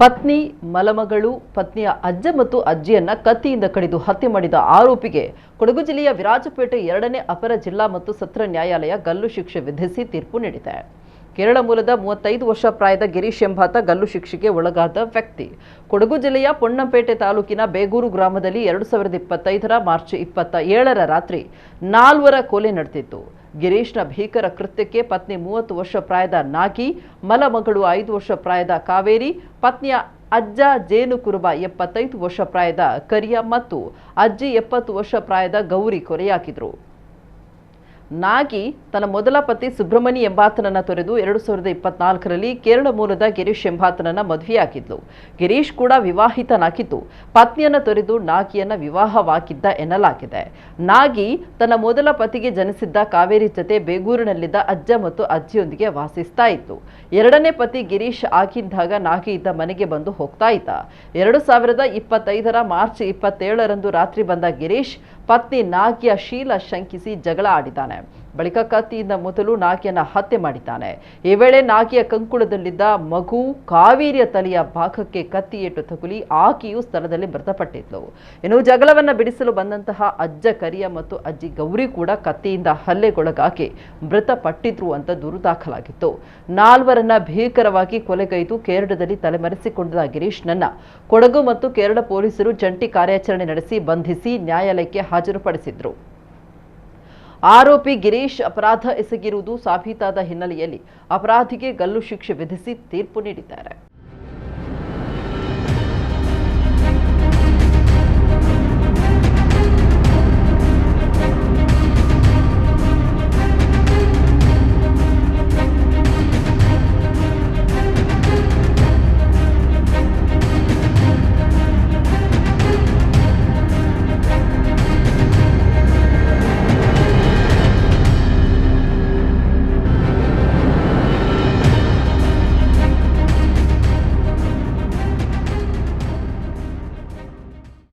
ಪತ್ನಿ, ಮಲಮಗಳು, ಪತ್ನಿಯ ಅಜ್ಜ ಮತ್ತು ಅಜ್ಜಿಯನ್ನ ಕತ್ತಿಯಿಂದ ಕಡಿದು ಹತ್ಯೆ ಮಾಡಿದ ಆರೋಪಿಗೆ ಕೊಡಗು ಜಿಲ್ಲೆಯ ವಿರಾಜಪೇಟೆ ಎರಡನೇ ಅಪರ ಜಿಲ್ಲಾ ಮತ್ತು ಸತ್ರ ನ್ಯಾಯಾಲಯ ಗಲ್ಲು ಶಿಕ್ಷೆ ವಿಧಿಸಿ ತೀರ್ಪು ನೀಡಿದೆ. ಕೇರಳ ಮೂಲದ ಮೂವತ್ತೈದು ವರ್ಷ ಪ್ರಾಯದ ಗಿರೀಶ್ ಎಂಬಾತ ಗಲ್ಲು ಶಿಕ್ಷೆಗೆ ಒಳಗಾದ ವ್ಯಕ್ತಿ. ಕೊಡಗು ಜಿಲ್ಲೆಯ ಪೊನ್ನಂಪೇಟೆ ತಾಲೂಕಿನ ಬೇಗೂರು ಗ್ರಾಮದಲ್ಲಿ ಎರಡು ಸಾವಿರದ ಇಪ್ಪತ್ತೈದರ ಮಾರ್ಚ್ ಇಪ್ಪತ್ತ ಏಳರ ರಾತ್ರಿ ನಾಲ್ವರ ಕೊಲೆ ನಡೆದಿತ್ತು. ಗಿರೀಶ್ನ ಭೀಕರ ಕೃತ್ಯಕ್ಕೆ ಪತ್ನಿ ಮೂವತ್ತು ವರ್ಷ ಪ್ರಾಯದ ನಾಗಿ, ಮಲಮಗಳು ಐದು ವರ್ಷ ಪ್ರಾಯದ ಕಾವೇರಿ, ಪತ್ನಿಯ ಅಜ್ಜ ಜೇನು ಕುರುಬ ಎಪ್ಪತ್ತೈದು ವರ್ಷ ಪ್ರಾಯದ ಕರಿಯ ಮತ್ತು ಅಜ್ಜಿ ಎಪ್ಪತ್ತು ವರ್ಷ ಪ್ರಾಯದ ಗೌರಿ ಕೊಲೆಯಾಕಿದ್ರು ನಾಗಿ ತನ್ನ ಮೊದಲ ಪತಿ ಸುಬ್ರಹ್ಮಣಿ ಎಂಬಾತನನ್ನ ತೊರೆದು ಎರಡು ಸಾವಿರದ ಇಪ್ಪತ್ನಾಲ್ಕರಲ್ಲಿ ಕೇರಳ ಮೂಲದ ಗಿರೀಶ್ ಎಂಬಾತನನ್ನ ಮದುವೆಯಾಗಿದ್ಲು. ಗಿರೀಶ್ ಕೂಡ ವಿವಾಹಿತನಾಗಿದ್ದು, ಪತ್ನಿಯನ್ನ ತೊರೆದು ನಾಗಿಯನ್ನ ವಿವಾಹವಾಗಿದ್ದ ಎನ್ನಲಾಗಿದೆ. ನಾಗಿ ತನ್ನ ಮೊದಲ ಪತಿಗೆ ಜನಿಸಿದ್ದ ಕಾವೇರಿ ಜತೆ ಬೇಗೂರಿನಲ್ಲಿದ್ದ ಅಜ್ಜ ಮತ್ತು ಅಜ್ಜಿಯೊಂದಿಗೆ ವಾಸಿಸ್ತಾ ಇತ್ತು. ಎರಡನೇ ಪತಿ ಗಿರೀಶ್ ಆಗಿದ್ದಾಗ ನಾಗಿ ಇದ್ದ ಮನೆಗೆ ಬಂದು ಹೋಗ್ತಾ ಇದ್ದ. ಎರಡು ಸಾವಿರದ ಇಪ್ಪತ್ತೈದರ ಮಾರ್ಚ್ ಇಪ್ಪತ್ತೇಳರಂದು ರಾತ್ರಿ ಬಂದ ಗಿರೀಶ್, ಪತ್ನಿ ನಾಗಿಯ ಶೀಲ ಶಂಕಿಸಿ ಜಗಳ ಆಡಿದ್ದಾನೆ. ಬಳಿಕ ಕತ್ತಿಯಿಂದ ಮೊದಲು ನಾಗಿಯನ್ನ ಹತ್ಯೆ ಮಾಡಿದ್ದಾನೆ. ಈ ವೇಳೆ ನಾಗಿಯ ಕಂಕುಳದಲ್ಲಿದ್ದ ಮಗು ಕಾವೇರಿಯ ತಲೆಯ ಭಾಗಕ್ಕೆ ಕತ್ತಿ ಏಟು ತಗುಲಿ ಆಕೆಯು ಸ್ಥಳದಲ್ಲಿ ಮೃತಪಟ್ಟಿದ್ಲು. ಇನ್ನು ಜಗಳವನ್ನ ಬಿಡಿಸಲು ಬಂದಂತಹ ಅಜ್ಜ ಕರಿಯ ಮತ್ತು ಅಜ್ಜಿ ಗೌರಿ ಕೂಡ ಕತ್ತಿಯಿಂದ ಹಲ್ಲೆಗೊಳಗಾಗಿ ಮೃತಪಟ್ಟಿದ್ರು ಅಂತ ದೂರು ದಾಖಲಾಗಿತ್ತು. ನಾಲ್ವರನ್ನ ಭೀಕರವಾಗಿ ಕೊಲೆಗೈದು ಕೇರಳದಲ್ಲಿ ತಲೆಮರೆಸಿಕೊಂಡಿದ್ದ ಗಿರೀಶ್ನನ್ನ ಕೊಡಗು ಮತ್ತು ಕೇರಳ ಪೊಲೀಸರು ಜಂಟಿ ಕಾರ್ಯಾಚರಣೆ ನಡೆಸಿ ಬಂಧಿಸಿ ನ್ಯಾಯಾಲಯಕ್ಕೆ ಹಾಜರುಪಡಿಸಿದ್ರು. ಆರೋಪಿ ಗಿರೀಶ್ ಅಪರಾಧ ಎಸಗಿರುವುದು ಸಾಬೀತಾದ ಹಿನ್ನೆಲೆಯಲ್ಲಿ ಅಪರಾಧಿಗೆ ಗಲ್ಲು ಶಿಕ್ಷೆ ವಿಧಿಸಿ ತೀರ್ಪು ನೀಡಿದ್ದಾರೆ.